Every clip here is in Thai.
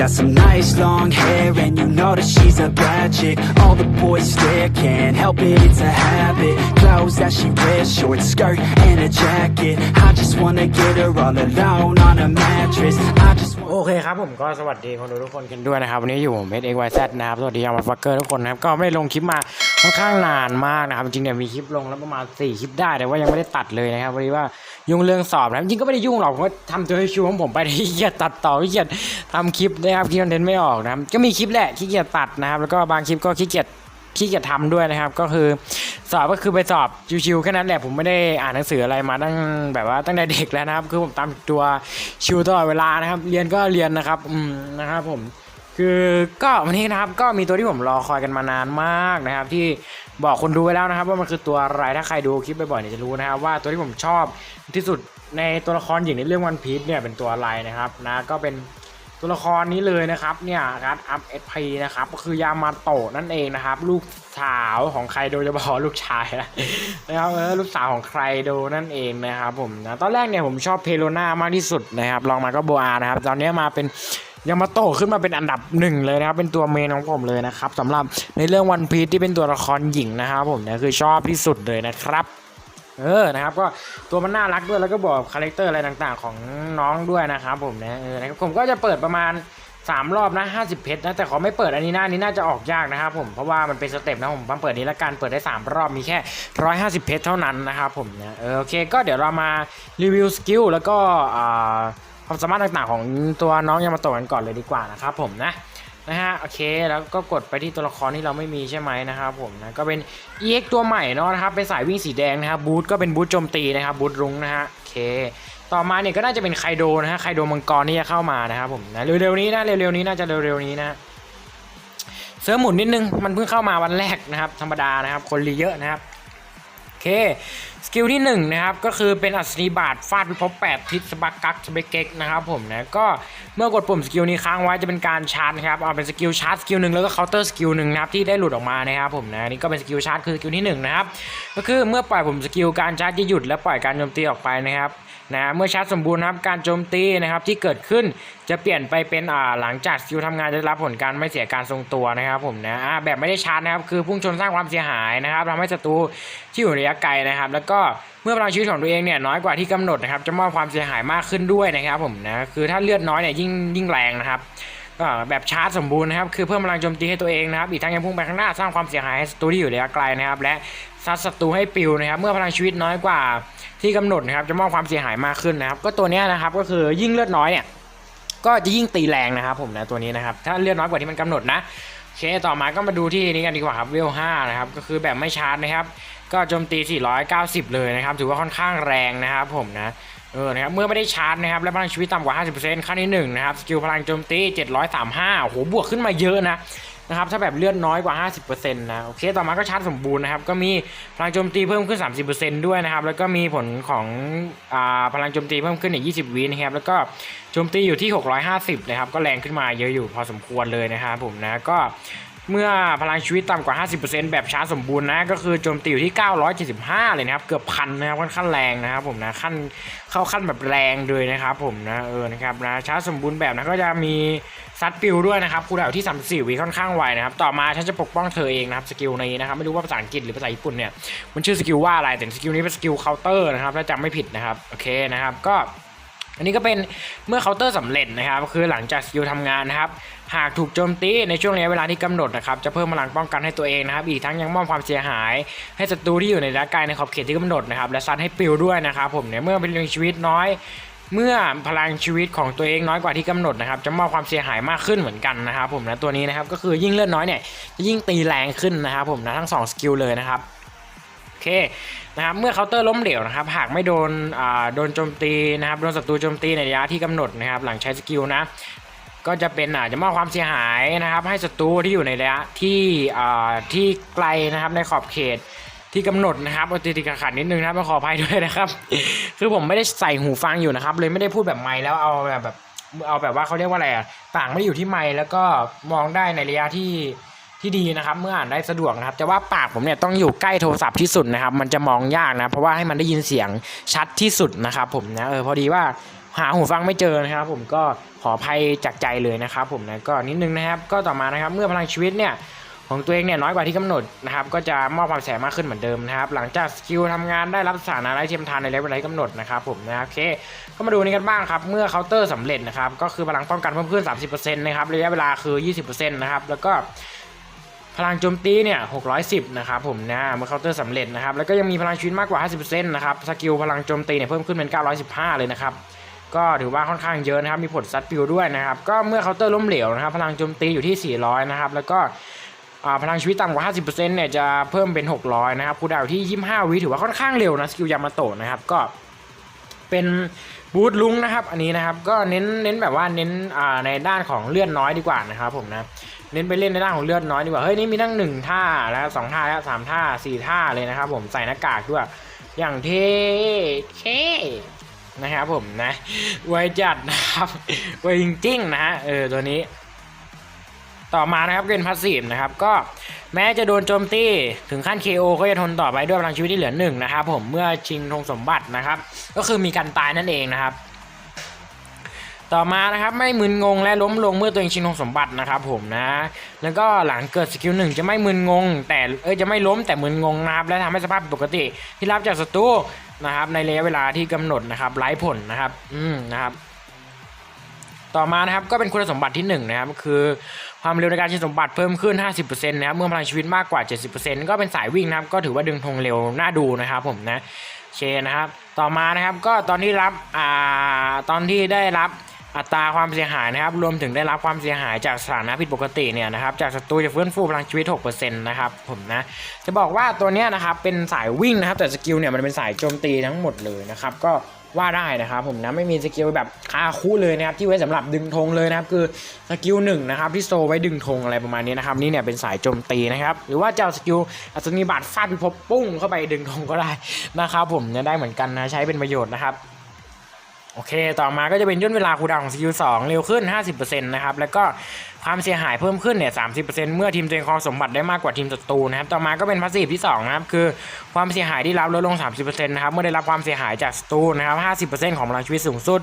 got some nice long hair and you know that she's a bad chick All the boys stare, can't help it, it's a habit Clothes that she wears, short skirt and a jacket I just wanna get her all alone on a mattress I just โอเคครับผมก็สวัสดีคนดูทุกคนกันด้วยนะครับ วันนี้อยู่ผมเอสเอ็กวายแซดนะครับ สวัสดียามาฟักเกอร์ทุกคนนะครับ ก็ไม่ได้ลงคลิปมาค่อนข้างนานมากนะครับ จริงๆเนี่ยมีคลิปลงแล้วประมาณ 4 คลิปได้แต่ว่ายังไม่ได้ตัดเลยนะครับวันนี้ว่า ยุ่งเรื่องสอบนะจริงก็ไม่ได้ยุ่งหรอกผมก็ทำตัวให้ชิวของผมไปที่เกียจตัดต่อขี้เกียจทำคลิปนะครับคลิปคอนเทนต์ไม่ออกนะครับก็มีคลิปแหละขี้เกียจตัดนะครับ แล้วก็บางคลิปก็ขี้เกียจขี้เกียจทำด้วยนะครับ ก็คือสอบก็คือไปสอบชิวๆแค่นั้นแหละผมไม่ได้อ่านหนังสืออะไรมาตั้งแบบว่าตั้งแต่เด็กแล้วนะครับ คือผมตามตัวชิวตลอดเวลานะครับ เรียนก็เรียนนะครับอืมนะครับผม คือก็วันนี้นะครับก็มีตัวที่ผมรอคอยกันมานานมากนะครับ ที่บอกคนดูไว้แล้วนะครับ ว่ามันคือตัวอะไรถ้าใครดูคลิปบ่อยๆเนี่ยจะรู้นะครับว่าตัวที่ผมชอบที่สุดในตัวละครหญิงในเรื่องวันพีซเนี่ยเป็นตัวอะไรนะครับนะก็เป็นตัวละครนี้เลยนะครับเนี่ยการอัพเอสพีนะครับก็คือยามาโตะนั่นเองนะครับ ลูกสาวของใครโดจะบอกลูกชายนะนะครับเออลูกสาวของใครโดนั่นเองนะครับผมนะตอนแรกเนี่ยผมชอบเพโลนามากที่สุดนะครับลองมาก็โบอานะครับ ตอนนี้มาเป็น ยามาโตขึ้นมาเป็นอันดับหนึ่งเลยนะครับ เป็นตัวเมนของผมเลยนะครับสำหรับในเรื่องวันพี e ที่เป็นตัวละครหญิงนะครับผมเนี่ยคือชอบที่สุดเลยนะครับเออ นะครับ ก็ตัวมันน่ารักด้วย แล้วก็บอกคาแรคเตอร์อะไรต่างๆ ของน้องด้วยนะครับผมนะเออนะครับผมก็จะเปิดประมาณ 3 รอบนะ50 เพชรนะ แต่ขอไม่เปิดอันนี้หน้านี้น่าจะออกยากนะครับผม เพราะว่ามันเป็นสเต็ปนะผมผมเปิดนี้ละกัน เปิดได้ 3 รอบ มีแค่ 150 เพชรเท่านั้นนะครับผมนะ เออ โอเค ก็เดี๋ยวเรามารีวิวสกิลแล้วก็อ่า ความสามารถต่างๆของตัวน้องยามาโตะกันก่อนเลยดีกว่านะครับผมนะนะฮะโอเคแล้วก็กดไปที่ตัวละครที่เราไม่มีใช่ไหมนะครับผมนะก็เป็น EX ตัวใหม่เนาะนะครับเป็นสายวิ่งสีแดงนะครับบูทก็เป็นบูทโจมตีนะครับบูทรุ้งนะฮะโอเค ต่อมาเนี่ยก็น่าจะเป็นไคโดนะฮะไคโดมังกรที่จะเข้ามานะครับผมนะเร็วๆนี้นะเร็วๆนี้น่าจะเร็วๆนี้นะเซิร์ฟหมุนนิดนึงมันเพิ่งเข้ามาวันแรกนะครับธรรมดานะครับคนรีเยอะนะครับ เค สกิลที่1นะครับก็คือเป็นอัศนีบาทฟาดพิภพ8ทิศสบักกักสเปกเก็กนะครับผมนะก็เมื่อกดปุ่มสกิลนี้ค้างไว้จะเป็นการชาร์จนะครับเอาเป็นสกิลชาร์จสกิลหนึ่งแล้วก็เคาน์เตอร์สกิลหนึ่งนะครับที่ได้หลุดออกมานะครับผมนะนี่ก็เป็นสกิลชาร์จคือสกิลที่1นะครับก็คือเมื่อปล่อยผมสกิลการชาร์จจะหยุดและปล่อยการโจมตีออกไปนะครับ นะเมื่อชาร์จสมบูรณ์ครับการโจมตีนะครับที่เกิดขึ้นจะเปลี่ยนไปเป็นอ่าหลังจากสกิลทำงานจะรับผลการไม่เสียการทรงตัวนะครับผมนะอ่าแบบไม่ได้ชาร์จนะครับคือพุ่งชนสร้างความเสียหายนะครับทำให้ศัตรูที่อยู่ระยะไกลนะครับ แล้วก็เมื่อพลังชีวิตของตัวเองเนี่ยน้อยกว่าที่กำหนดนะครับจะมอบความเสียหายมากขึ้นด้วยนะครับผมนะคือถ้าเลือดน้อยเนี่ยยิ่งยิ่งแรงนะครับก็แบบชาร์จสมบูรณ์นะครับคือเพิ่มพลังโจมตีให้ตัวเองนะครับอีกทั้งยังพุ่งไปข้างหน้าสร้างความเสียหายให้ศัตรูที่อยู่ระยะไกลนะครับและซัดศัตรูให้ปิวนะครับเมื่อพลังชีวิตน้อยกว่า ที่กำหนดนะครับจะมอบความเสียหายมากขึ้นนะครับ ก็ตัวนี้นะครับก็คือยิ่งเลือดน้อยเนี่ยก็จะยิ่งตีแรงนะครับผมนะตัวนี้นะครับถ้าเลือดน้อยกว่าที่มันกำหนดนะโอเคต่อมาก็มาดูที่นี้กันดีกว่าครับเวล5นะครับก็คือแบบไม่ชาร์จนะครับ ก็โจมตี 490 เลยนะครับ ถือว่าค่อนข้างแรงนะครับผมนะเออนะครับเมื่อไม่ได้ชาร์จนะครับและพลังชีวิตต่ำกว่า 50%ขั้นที่1นะครับสกิลพลังโจมตี 735โอ้โหบวกขึ้นมาเยอะนะ นะครับถ้าแบบเลือดน้อยกว่า 50%นะโอเคต่อมาก็ชาร์จสมบูรณ์นะครับก็มีพลังโจมตีเพิ่มขึ้น 30%ด้วยนะครับแล้วก็มีผลของอ่าพลังโจมตีเพิ่มขึ้นอีก 20วินะครับแล้วก็โจมตีอยู่ที่ 650นะครับก็แรงขึ้นมาเยอะอยู่พอสมควรเลยนะครับผมนะก็ เมื่อพลังชีวิตต่ำกว่า 50%แบบชาร์จสมบูรณ์นะ ก็คือโจมตีอยู่ที่ 975 เลยนะครับ เกือบพันนะครับค่อนข้างแรงนะครับผมนะขั้นเข้าขั้นแบบแรงเลยนะครับผมนะเออนะครับนะชาร์จสมบูรณ์แบบนะก็จะมีซัดปิวด้วยนะครับคูดาวที่ 34วิค่อนข้างไวนะครับ ต่อมาฉันจะปกป้องเธอเองนะครับสกิลนี้นะครับไม่รู้ว่าภาษาอังกฤษหรือภาษาญี่ปุ่นเนี่ยมันชื่อสกิลว่าอะไรแต่สกิลนี้เป็นสกิลเคาน์เตอร์นะครับถ้าจำไม่ผิดนะครับโอเคนะครับก็ อันนี้ก็เป็นเมื่อเคาน์เตอร์สำเร็จนะครับ คือหลังจากสกิลทำงานนะครับ หากถูกโจมตีในช่วงระยะเวลาที่กำหนดนะครับ จะเพิ่มพลังป้องกันให้ตัวเองนะครับ อีกทั้งยังมอบความเสียหาย ให้ศัตรูที่อยู่ในระยะไกลในขอบเขตที่กำหนดนะครับ และซัดให้ปิวด้วยนะครับ ผมเนี่ยเมื่อเป็นเรื่องชีวิตน้อยเมื่อพลังชีวิตของตัวเองน้อยกว่าที่กำหนดนะครับจะมอบความเสียหายมากขึ้นเหมือนกันนะครับผมนะตัวนี้นะครับก็คือยิ่งเลือดน้อยเนี่ยจะยิ่งตีแรงขึ้นนะครับผมนะทั้งสองสกิลเลยนะครับ เคนะครับเมื่อเคาน์เตอร์ล้มเหลวนะครับหากไม่โดนโดนโจมตีนะครับโดนศัตรูโจมตีในระยะที่กำหนดนะครับหลังใช้สกิลนะก็จะเป็นอาจจะมอบความเสียหายนะครับ ให้ศัตรูที่อยู่ในระยะที่ที่ไกลนะครับในขอบเขตที่กำหนดนะครับอาติดๆขัดนิดนึงนะครับขออภัยด้วยนะครับ คือผมไม่ได้ใส่หูฟังอยู่นะครับ เลยไม่ได้พูดแบบไมค์แล้วเอาแบบแบบเอาแบบว่าเขาเรียกว่าอะไรอะต่างไม่อยู่ที่ไมค์แล้วก็มองได้ในระยะที่ ที่ดีนะครับ เมื่ออ่านได้สะดวกนะครับ แต่ว่าปากผมเนี่ยต้องอยู่ใกล้โทรศัพท์ที่สุดนะครับ มันจะมองยากนะ เพราะว่าให้มันได้ยินเสียงชัดที่สุดนะครับ ผมนะเออพอดีว่าหาหูฟังไม่เจอนะครับ ผมก็ขออภัยจากใจเลยนะครับ ผมนะก็นิดนึงนะครับ ก็ต่อมานะครับเมื่อพลังชีวิตเนี่ยของตัวเองเนี่ยน้อยกว่าที่กำหนดนะครับก็จะมอบความแสบมากขึ้นเหมือนเดิมนะครับหลังจากสกิลทำงานได้รับสถานะไร้เทียมทานในเลเวลที่กำหนดนะครับผมนะโอเคก็มาดูนี่กันบ้างครับเมื่อเคาน์เตอร์สำเร็จนะครับก็คือพลังป้องกันเพิ่มขึ้น 30%นะครับระยะเวลาคือ 20%นะครับแล้วก็ พลังโจมตีเนี่ย 610 นะครับผมนะเมื่อเคาน์เตอร์สำเร็จนะครับ แล้วก็ยังมีพลังชีวิตมากกว่า 50%นะครับ สกิลพลังโจมตีเนี่ยเพิ่มขึ้นเป็น 915 เลยนะครับ ก็ถือว่าค่อนข้างเยอะนะครับ มีผลซัดปิวด้วยนะครับ ก็เมื่อเคาน์เตอร์ล้มเหลวนะครับ พลังโจมตีอยู่ที่ 400 นะครับ แล้วก็พลังชีวิตต่ำกว่า 50%เนี่ยจะเพิ่มเป็น 600 นะครับคูดาวที่ 25 วิถือว่าค่อนข้างเร็วนะ สกิลยามาโตะนะครับ ก็เป็นบูทลุงนะครับ อันนี้นะครับ ก็เน้น เน้นแบบว่าเน้นในด้านของเลือดน้อยดีกว่านะครับผมนะ เน้นไปเล่นในด้านของเลือดน้อยดีกว่า เฮ้ยนี่มีทั้งหนึ่งท่าแล้วสองท่าแล้วสามท่าสี่ท่าเลยนะครับผมใส่หน้ากากด้วยอย่างเท่เท่นะครับผมนะไวจัดนะครับไวจริงๆนะฮะเออตัวนี้ ต่อมานะครับเป็นพาสซีฟนะครับก็แม้จะโดนโจมตีถึงขั้น KO ก็จะทนต่อไปด้วยพลังชีวิตที่เหลือหนึ่งนะครับผมเมื่อชิงธงสมบัตินะครับ ก็คือมีการตายนั่นเองนะครับ ต่อมานะครับไม่มึนงงและล้มลงเมื่อตัวเองชิงธงสมบัตินะครับผมนะ แล้วก็หลังเกิดสกิลหนึ่งจะไม่มึนงง แต่เอ้ยจะไม่ล้มแต่มึนงงนะครับและทำให้สภาพปกติที่รับจากศัตรูนะครับในระยะเวลาที่กำหนดนะครับไร้ผลนะครับอืมนะครับต่อมานะครับก็เป็นคุณสมบัติที่1นะครับคือความเร็วในการชิงสมบัติเพิ่มขึ้น 50%นะครับเมื่อพลังชีวิตมากกว่า 70%ก็เป็นสายวิ่งนะครับก็ถือว่าดึงธงเร็วน่าดูนะครับผมนะเคนะครับต่อมานะครับก็ตอนที่รับอ่าตอนที่ได้รับ อัตราความเสียหายนะครับ รวมถึงได้รับความเสียหายจากสถานะผิดปกติเนี่ยนะครับ จากศัตรูจะฟื้นฟูพลังชีวิต 6%นะครับผมนะ จะบอกว่าตัวเนี้ยนะครับ เป็นสายวิ่งนะครับ แต่สกิลเนี่ยมันเป็นสายโจมตีทั้งหมดเลยนะครับ ก็ว่าได้นะครับผมนะไม่มีสกิลแบบคาคู่เลยนะครับที่ไว้สำหรับดึงธงเลยนะครับคือสกิลหนึ่งนะครับที่โซไว้ดึงธงอะไรประมาณนี้นะครับนี่เนี่ยเป็นสายโจมตีนะครับหรือว่าจะเอาสกิลอัศนีบาดฟาดพิภพปุ้งเข้าไปดึงธงก็ได้นะครับผมเนี่ยได้เหมือนกันนะใช้เป็นประโยชน์นะครับ โอเค ต่อมาก็จะเป็นย่นเวลาคูดาวของ CPU 2 เร็วขึ้น 50%นะครับ แล้วก็ ความเสียหายเพิ่มขึ้นเนี่ย30%เมื่อทีมตัวเองครองสมบัติได้มากกว่าทีมศัตรูนะครับ ต่อมาก็เป็นพาสซีฟที่2นะครับ คือความเสียหายที่รับลดลง30%นะครับ เมื่อได้รับความเสียหายจากศัตรูนะครับ50%ของพลังชีวิตสูงสุด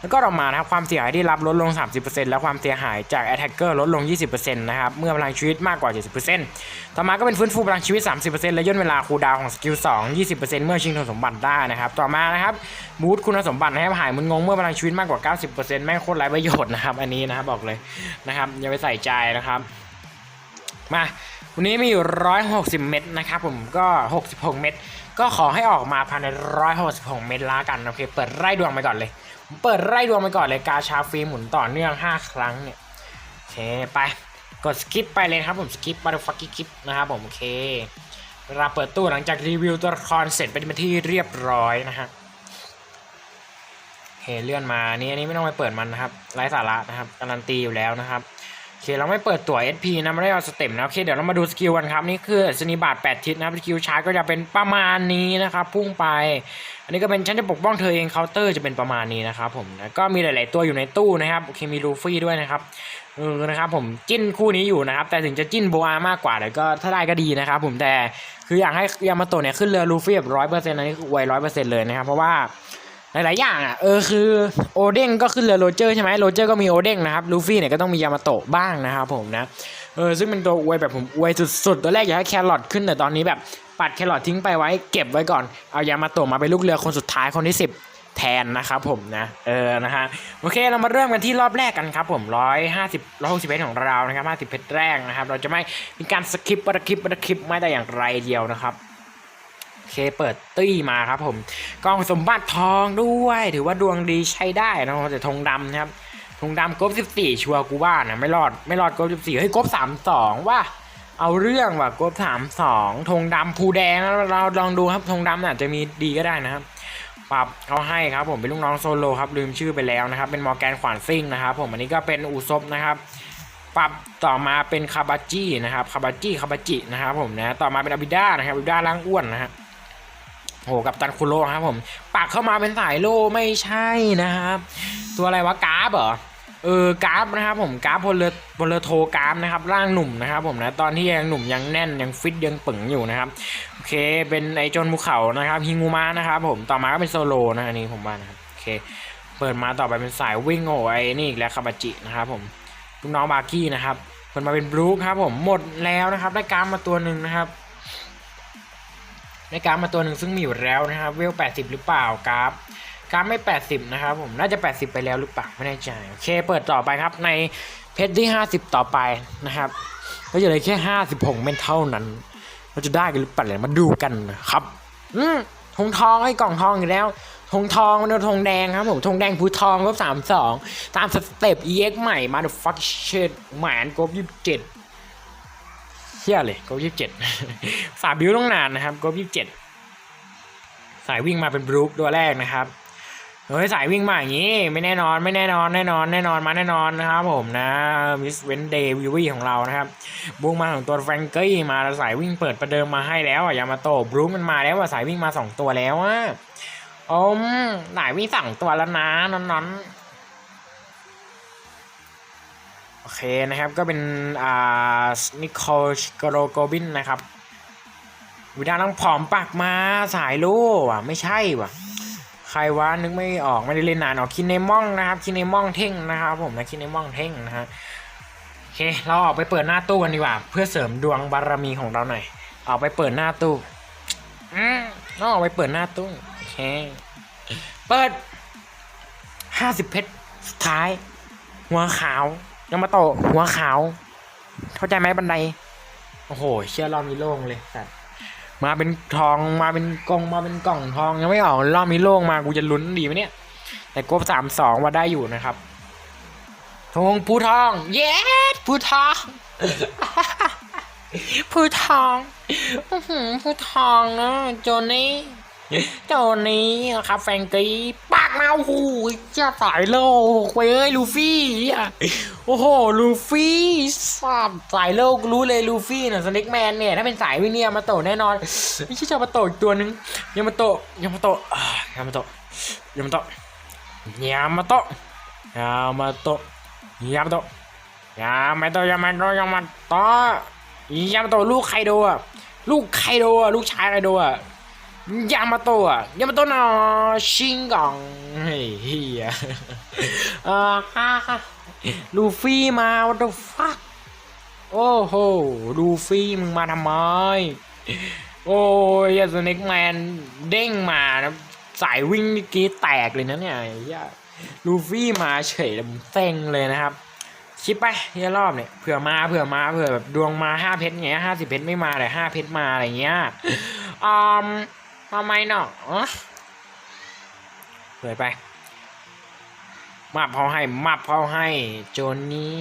แล้วก็ต่อมานะครับ ความเสียหายที่รับลดลง30%และความเสียหายจาก Attacker ลดลง20%นะครับ เมื่อพลังชีวิตมากกว่า70%ต่อมาก็เป็นฟื้นฟูพลังชีวิต30%และย่นเวลาคูลดาวของสกิล2 20%เมื่อชิงทุนสมบัติได้นะครับต่อมานะครับบูทคุณสมบัตินะครับหายมึนงงเมื่อพลังชีวิตมากกว่า90%แม่งโคตรไร้ประโยชน์นะครับอันนี้นะครับบอกเลยนะครับอย่าไปใส่ใจนะครับ มาวันนี้มีอยู่ 160 เม็ดนะครับผมก็ 66 เม็ดก็ขอให้ออกมาภายใน 166 เม็ดละกันโอเค เปิดไล่ดวงไปก่อนเลยผมเปิดไล่ดวงไปก่อนเลยกาชาฟรีหมุนต่อเนื่อง 5 ครั้งเนี่ยโอเคไปกดสกิปไปเลยครับผมสกิปบัตฟักกี้กิปนะครับผมโอเคเวลาเปิดตู้หลังจากรีวิวตัวละครเสร็จเป็นที่เรียบร้อยนะฮะโอเคเลื่อนมานี่อันนี้ไม่ต้องไปเปิดมันนะครับไร้สาระนะครับการันตีอยู่แล้วนะครับ โอเคเราไม่เปิดตัว SP นะไม่ได้เอาสเต็ปนะโอเคเดี๋ยวเรามาดูสกิลกันครับนี่คือสนิบาต8ทิศนะครับสกิลชาร์จก็จะเป็นประมาณนี้นะครับพุ่งไป อันนี้ก็เป็นฉันจะปกป้องเธอเองเคาน์เตอร์จะเป็นประมาณนี้นะครับผมนะก็มีหลาย ๆ ตัวอยู่ในตู้นะครับโอเคมีลูฟี่ด้วยนะครับเออนะครับผมจิ้นคู่นี้อยู่นะครับแต่ถึงจะจิ้นโบอามากกว่าแต่ก็ถ้าได้ก็ดีนะครับผมแต่คืออยากให้ยามาโตะเนี่ยขึ้นเรือลูฟี่แบบร้อยเปอร์เซ็นต์อันนี้อไวร้อยเปอร์เซ็นต์เลยนะครับเพราะว่า หลายๆอย่างอะเออคือโอเด้งก็ขึ้นเรือโรเจอร์ใช่ไหมโรเจอร์ก็มีโอเด้งนะครับลูฟี่เนี่ยก็ต้องมียามาโตะบ้างนะครับผมนะเออซึ่งเป็นตัวอวยแบบผมอวยสุดๆตัวแรกอยากให้แครอทขึ้นแต่ตอนนี้แบบปัดแครอททิ้งไปไว้เก็บไว้ก่อนเอายามาโตะมาเป็นลูกเรือคนสุดท้ายคนที่ 10 แทนนะครับผมนะเออนะฮะโอเคเรามาเริ่มกันที่รอบแรกกันครับผม150 160เพชรของเรานะครับ50เพชรแรกนะครับเราจะไม่มีการสคิปบัตคิปบัตคิปไม่แต่อย่างไรเดียวนะครับ เคเปิดตี้มาครับผมกองสมบัติทองด้วย ถือว่าดวงดีใช้ได้นะแต่ธงดำนะครับธงดำกบ14ชัวร์กูว่านะไม่รอดไม่รอดกบ14เฮ้ยกบ32ว่า เอาเรื่องว่ะกบ32ธงดำภูแดงเราลองดูครับธงดำอาจจะมีดีก็ได้นะครับปรับเขาให้ครับผมเป็นลูกน้องโซโลครับลืมชื่อไปแล้วนะครับ เป็นมอร์แกนขวานซิ่งนะครับ ผมอันนี้ก็เป็นอูซบนะครับปรับต่อมาเป็นคาบาจินะครับคาบาจิคาบาจินะครับผมนะต่อมาเป็นอาบิด้านะครับอาบิด้าล่างอ้วนนะฮะ โอ้โหกับตันคุโร่ครับผม ปักเข้ามาเป็นสายโลไม่ใช่นะครับ ตัวอะไรวะกราฟเหรอเออกราฟนะครับผมกราฟพลเรือพลเรือโทกราฟนะครับร่างหนุ่มนะครับผมนะตอนที่ยังหนุ่มยังแน่นยังฟิตยังปึงอยู่นะครับโอเคเป็นไอจนภูเขานะครับฮิงูมะนะครับผมต่อมาก็เป็นโซโลนะอันนี้ผมว่านะครับโอเคเปิดมาต่อไปเป็นสายวิ่งโอ้ไอนี่อีกแล้วคาบาจินะครับผมลูกน้องบาร์กี้นะครับเปิดมาเป็นบลูครับผมหมดแล้วนะครับได้การ์ดมาตัวหนึ่งนะครับ ได้การ์ดมาตัวหนึ่งซึ่งมีอยู่แล้วนะครับเวล 80 หรือเปล่ากร์ดการ์ดไม่ 80 นะครับผมน่าจะ 80 ไปแล้วหรือเปล่าไม่แน่ใจโอเคเปิดต่อไปครับในเพจที่ 50 ต่อไปนะครับก็จะเหลยแค่ 56 เม็ดเท่านั้นเราจะได้กันหรือเปล่าเดี๋ยมาดูกันนะครับอืมธงทองไอ้กล่องทองอีกแล้วธงทองมันเป็นธงแดงครับผมธงแดงภูทองลบสามสองตามสเต็ป EX ใหม่มาดอะฟักเชดแหมนกบยี่สิบเจ็ด เชี่ยเลยกบยี่สิบเจ็ดสายบิวต้องนานนะครับกบยี่สิบเจ็ดสายวิ่งมาเป็นบรูคตัวแรกนะครับเฮ้ยสายวิ่งมาอย่างนี้ ไม่แน่นอนไม่แน่นอนแน่นอนแน่นอนมาแน่นอนนะครับผมนะมิสเวนเดย์วิวีของเรานะครับบุ้งมาของตัวแฟรงกี้มาแล้วสายวิ่งเปิดประเดิมมาให้แล้วอะยามาโตบรูคมันมาแล้วอะสายวิ่งมาสองตัวแล้วอะอมสายวิ่งสั่งตัวแล้วนะนอนน เคนะครับ ก็เป็นอ่านิโคลกโรโกบินนะครับวิดาต้องผอมปากมาสายโล่อะไม่ใช่ว่ะ ใครวะนึกไม่ออกไม่ได้เล่นนานออกคินเนมองนะครับคินเนมองเท่งนะครับ ผมนะคินเนมองเท่งนะฮะโอเคเราออกไปเปิดหน้าตู้กันดีกว่า เพื่อเสริมดวงบารมีของเราหน่อยออกไปเปิดหน้าตู้อืมเราออกไปเปิดหน้าตู้โอเคเปิดห้าสิบเพชรสุดท้าย หัวขาว ยังมาโตะหัวขาว เข้าใจไหมบันได โอ้โห เชื่อรอบนี้โล่งเลยสัตว์มาเป็นทองมาเป็นกล่องมาเป็นกล่องทองยังไม่ออกรอบนี้โล่งมากูจะลุ้นดีไหมเนี่ย แต่กบสามสองว่าได้อยู่นะครับทงผู้ทอง เย้ผู้ทองผู้ทองอื้อหือผู้ทองนะโจนี่ โจนี่นะครับแฟงกี้ปากมาโอ้โหจะสายโลกเว้ยลูฟี่โอ้โหลูฟี่สับสายโลกรู้เลยลูฟี่น่ะสเน็กแมนเนี่ยถ้าเป็นสายวิเนียมาโตแน่นอนไม่ใช่จะมาโตอีกตัวนึงยามาโตยามาโตยามาโตยามาโตยามาโตยามาโตยามาโตยามาโตยามาโตยามาโตยามาโตลูกไคโดอะลูกไคโดอะลูกชายไคโดอะ ยามาโตะยามาโตะนอชิงกองเฮ้ยเฮียฮ่าฮ่าลูฟี่มา what the fuck โอ้โหลูฟี่มึงมาทำไม โอ้ยสเน็กแมนเด้งมานะสายวิ่งนี่กรีดแตกเลยนะเนี่ยลูฟี่มาเฉยเลยผมเซ็งเลยนะครับคิดไปเฮียรอบเนี่ยเผื่อมาเผื่อมาเผื่อแบบดวงมาห้าเพชรเงี้ยห้าสิบเพชรไม่มาแต่ห้าเพชรมาอะไรเงี้ยอืม ทำไมเนาะอ๋อเผื่อไป มาพอให้ มาพอให้ โจนนี้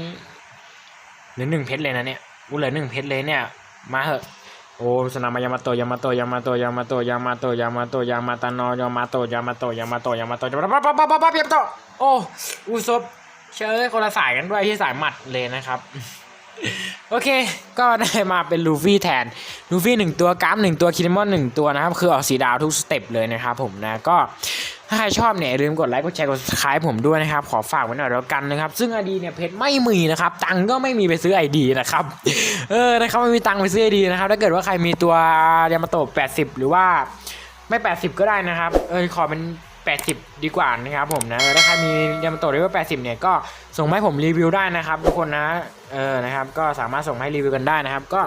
เหลือหนึ่งเพชรเลยนะเนี่ยกูเหลือหนึ่งเพชรเลยเนี่ย มาเหอะ โอ้สนามายามาโตยามาโตยามาโตยามาโตยามาโตยามาโตยามาตานอยามาโตยามาโตยามาโตยามาโตยามาโตยามาโตโอ้อุซบเชื่อคนละสายกันด้วยที่สายหมัดเลยนะครับ โอเค ก็ได้มาเป็นลูฟี่แทน ลูฟี่หนึ่งตัวกราฟหนึ่งตัวคินิมอนหนึ่งตัวนะครับ คือออกสีดาวทุกสเต็ปเลยนะครับผมนะ ก็ถ้าใครชอบเนี่ยลืมกดไลค์กดแชร์กด subscribe ผมด้วยนะครับ ขอฝากไว้หน่อยแล้วกันนะครับ ซึ่งไอดีเนี่ยเพจไม่มีนะครับ ตังก็ไม่มีไปซื้อไอดีนะครับ เออนะครับไม่มีตังไปซื้อไอดีนะครับ ถ้าเกิดว่าใครมีตัวยามาโตะ80 หรือว่าไม่ 80 ก็ได้นะครับ เออขอเป็น 80 ดีกว่านะครับผมนะถ้าใครมียามาโตะเรียกว่า80 เนี่ยก็ส่งมาให้ผมรีวิวได้นะครับ ทุกคนนะเออนะครับก็สามารถส่งให้รีวิวกันได้นะครับ ก็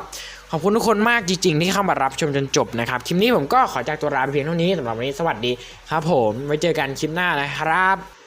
ขอบคุณทุกคนมากจริง ๆ ที่เข้ามารับชมจนจบนะครับคลิปนี้ผมก็ขอจากตัวลาไปเพียงเท่านี้สำหรับวันนี้สวัสดีครับผมไว้เจอกันคลิปหน้านะครับ